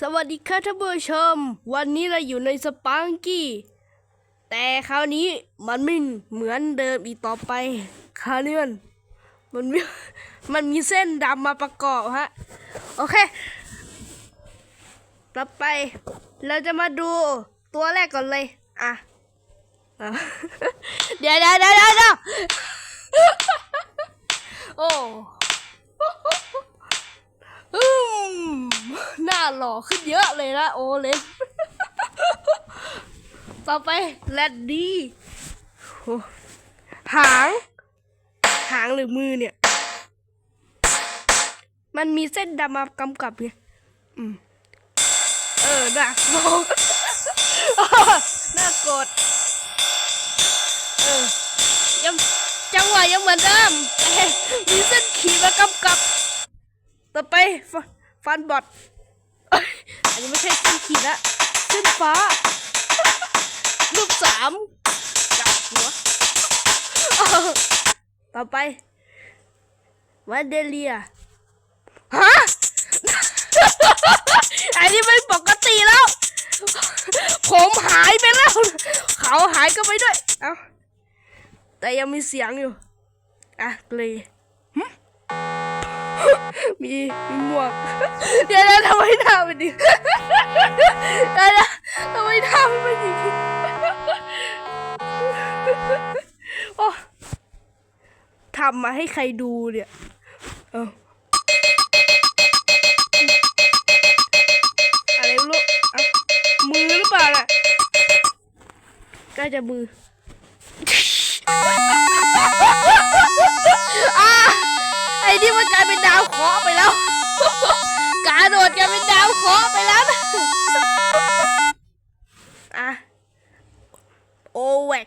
สวัสดีค่ะท่านผู้ชม วันนี้เราอยู่ในสปังกี้ แต่คราวนี้มันไม่เหมือนเดิมอีกต่อไป คราวนี้มันมันมีมันมีเส้นดำมาประกอบฮะ โอเค ต่อไป เราจะมาดูตัวแรกก่อนเลย อะอะเดี๋ยวเดี๋ยวเดี๋ยวเดี๋ยวเดี๋ยวโอ้ อืมหน้าหล่อขึ้นเยอะเลยนะโอเลนต่อไปแรดดี้หาง หางหรือมือเนี่ย มันมีเส้นดำมากำกับไงอืมเออน่ากลัวน่ากดเออยังจังหวะยังเหมือนเดิมมีเส้นขีดมากำกับ ต่อไปฟันบอดอันนี้ไม่ใช่เส้นขีดละเส้นฟ้าลูกสามจับหัว ต่อไปวันเดเลียฮะอันนี้ไม่ปกติแล้ว ผมหายไปแล้ว เขาหายก็ไปด้วย เอ้าแต่ยังมีเสียงอยู่ อะเลย มีมีหมวก เดี๋ยวนะทำไมหน้ามันดีเดี๋ยวนะทำไมหน้ามันเป็นอย่างนี้โอ้ทำมาให้ใครดูเนี่ย เอ้าอะไรไม่รู้อะมือหรือเปล่าน่ะใกล้จะมือ ไอ้นี่มันกลายเป็นดาวเคราะห์ไปแล้ว กาโดดกลายเป็นดาวเคราะห์ไปแล้วนะอะโอเวก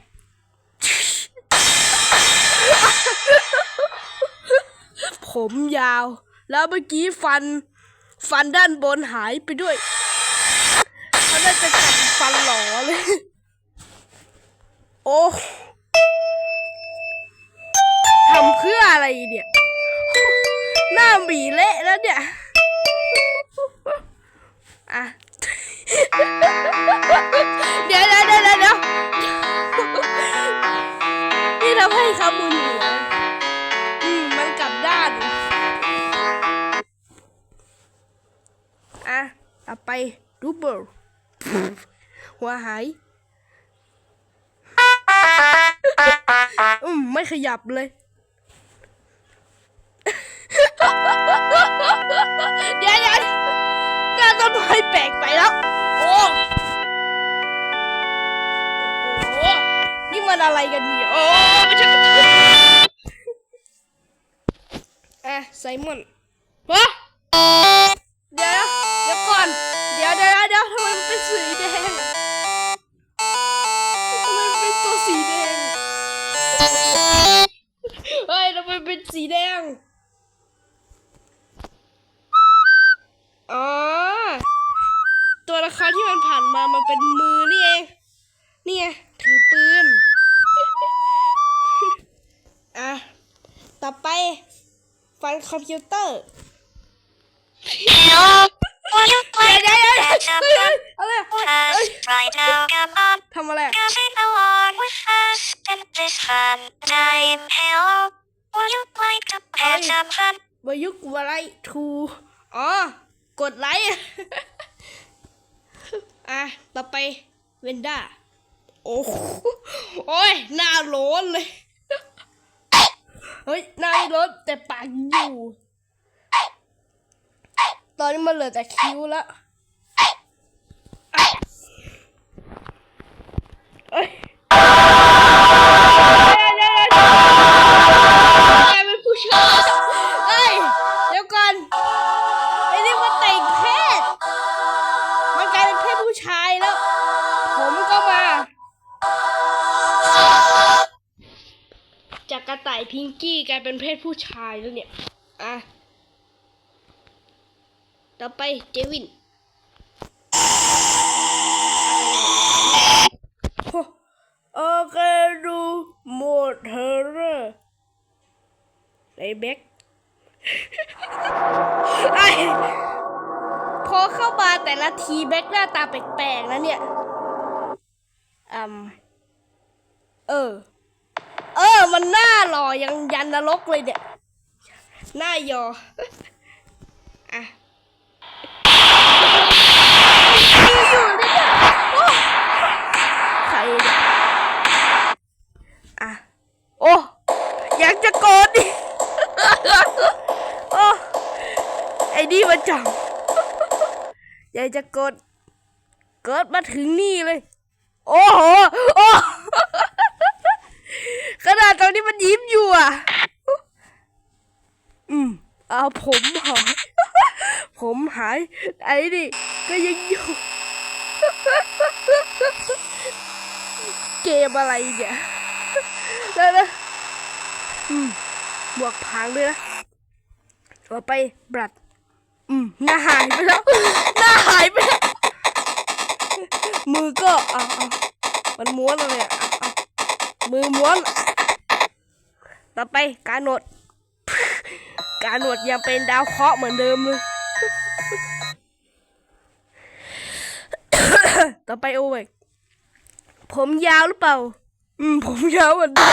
ผมยาว แล้วเมื่อกี้ฟัน ฟันด้านบนหายไปด้วยเขาน่าจะกัดฟันหลอเลย โอ้ทำเพื่ออะไรเนี่ย หน้าหมีเละแล้วเนี่ยอะเดี๋ยวเดี๋ยวเดี๋ยวเดี๋ยวนี่ทำให้คำมุนหัวอืมมันกลับด้านอะต่อไปดูเบิลหัวหายอืมไม่ขยับเลย เดี๋ยวเดี๋ยวหน้าต้นไม้แปลกไปแล้ว โอ้โหนี่มันอะไรกันเนี่ยโอ้ไม่ใช่กระตุ้นอะไซมอนฮะเดี๋ยวเดี๋ยวก่อน เดี๋ยวเดี๋ยวเดี๋ยวทำไมมันเป็นสีแดงทำไมมันเป็นตัวสีแดง เฮ้ยทำไมเป็นสีแดง มามันเป็นมือนี่เองนี่ไงถือปืนอะต่อไปฟันคอมพิวเตอร์เดี๋ยวเดี๋ยวเดี๋ยวอะไรทำอะไร Would you like to pay some fun? Would you like to อ๋อกดไลค์ อะ ต่อไปเวนด้า โอ้โหโอ้ย หน้าโล้นเลย เฮ้ย หน้าไม่โล้นแต่ปากอยู่ ตอนนี้มันเหลือแต่คิ้วแล้วอะเอ้ย พิงกี้กลายเป็นเพศผู้ชายแล้วเนี่ย อะ ต่อไปเจวินโอเคดูหมดเทอร์เรอร์ไอ้เบ็กไอ้พอเข้ามาแต่ละทีแบ็กหน้าตาแปลกๆนะเนี่ยอืมเออ เออ มันหน้าหล่อยังยันนรกเลยเนี่ย หน้ายออะอยู่เนี่ยโอ้ใครเนี่ยอะ โอ้อยากจะโกรธดิโอ้ไอ้นี่มันจังอยากจะกดเกิดมาถึงนี่เลย โอ้โห โอ้ ขนาดตอนนี้มันยิ้มอยู่อะ อืม เอา ผมหาย ผมหาย ไอ้นี่ก็ยังอยู่ เกมอะไรเนี่ยแล้วนะอืมบวกพังด้วยนะต่อไปบลัด อืมหน้าหายไปแล้ว หน้าหายไปแล้ว มือก็เอาเอามันม้วนอะไรอะเอาเอามือม้วน ต่อไปการหนด การหนวดยังเป็นดาวเคราะห์เหมือนเดิมเลย ต่อไปโอ้ยผมยาวหรือเปล่า อืม ผมยาวเหมือนเดิม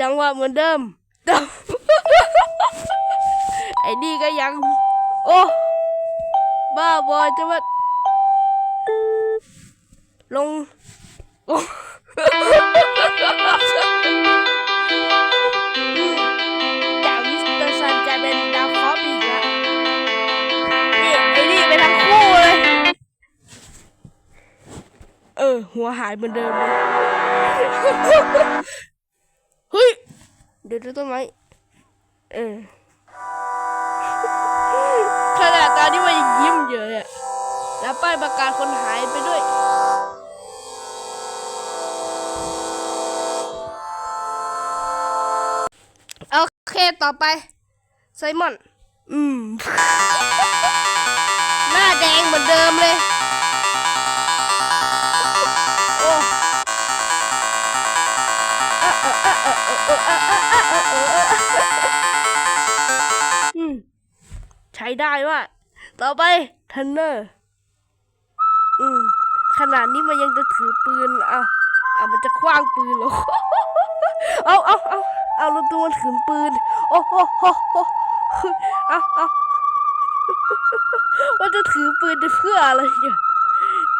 จังหวะเหมือนเดิมต่ไอ้นี่ก็ยัง โอ้ บ้าบอจะมา ลงโอ้จากมิสเตอร์ซันกลายเป็นดาวเคราะห์ไปอีกแล้วนี่ไอ้นี่ไปทั้งคู่เลย เออ หัวหายเหมือนเดิมเลยเฮ้ย เดี๋ยวดูต้นไม้เออขนาดตอนนี้มันยังยิ้มอยู่เลยอะแล้วป้ายประกาศคนหายไปด้วย เคต่อไป ไซมอน อืม หน้าแดงเหมือนเดิมเลย โอ้อืมใช้ได้ว่า ต่อไปทันเนอร์ อืม ขนาดนี้มันยังจะถือปืน อะ อะ มันจะคว้างปืนเหรอ เอาเอาเอา เอาลูตัวมันถือปืน โอ้โหโหโหอาเอามันจะถือปืนไปเพื่ออะไรเนี่ย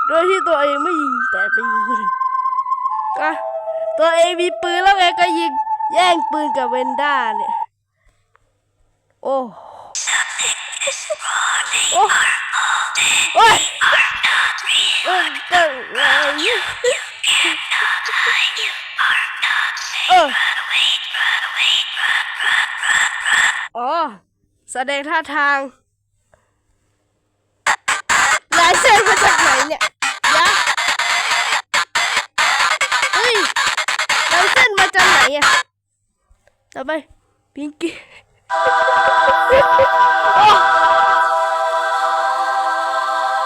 โดยที่ตัวเองไม่ยิงแต่ไปยิงคนอื่นอะตัวเองมีปืนแล้วไงก็ยิงแย่งปืนกับเวนด้าเนี่ยโอ้โอ้โอ้ยเออเออเออเออ อ๋อ แสดงท่าทางลายเส้นมาจากไหนเนี่ยยะเฮ้ยลายเส้นมาจากไหนอะต่อไปพิงกี้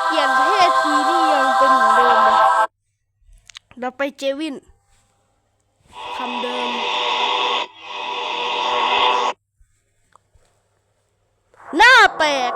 เปลี่ยนเพศทีนี่ยังเป็นเหมือนเดิมเลยเราไปเจวินคำเดิม หน้า แตก